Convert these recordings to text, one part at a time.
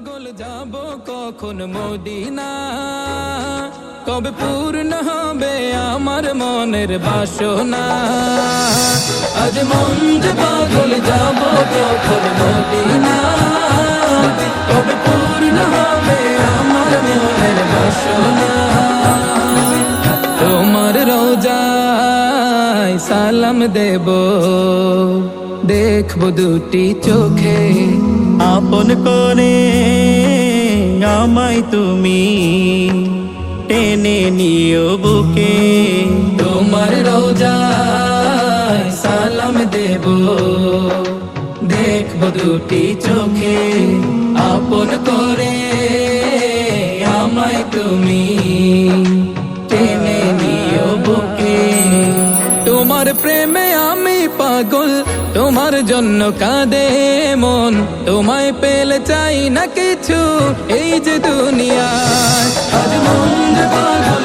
পাগল যাব কখন মদিনা? কবে পূর্ণ হবে আমার মনের বাসনা? আজ মন যে পাগল যাব কখন মদিনা? কবে পূর্ণ হবে আমার মনের বাসনা? তোমার রোজায় সালাম দেব, দেখব দুটি চোখে। আপন করে আমায় তুমি টেনে নিও বুকে। তোমার রোজায় সালাম দেব। দেখব দুটি চোখে আপন করে আমায় তুমি টেনে নিও বুকে। তোমার প্রেমে পাগল, তোমার জন্য কাঁদে মন। তোমায় পেলে চাই না কিছু, এই যে দুনিয়া। আজ মন পাগল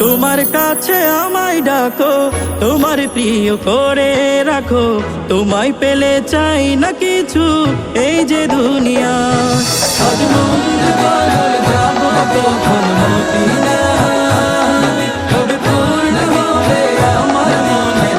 তোমার কাছে আমায় ডাকো, তোমার প্রিয় করে রাখো। তোমায় পেলে চাই না কিছু, এই যে দুনিয়া। আমার মনের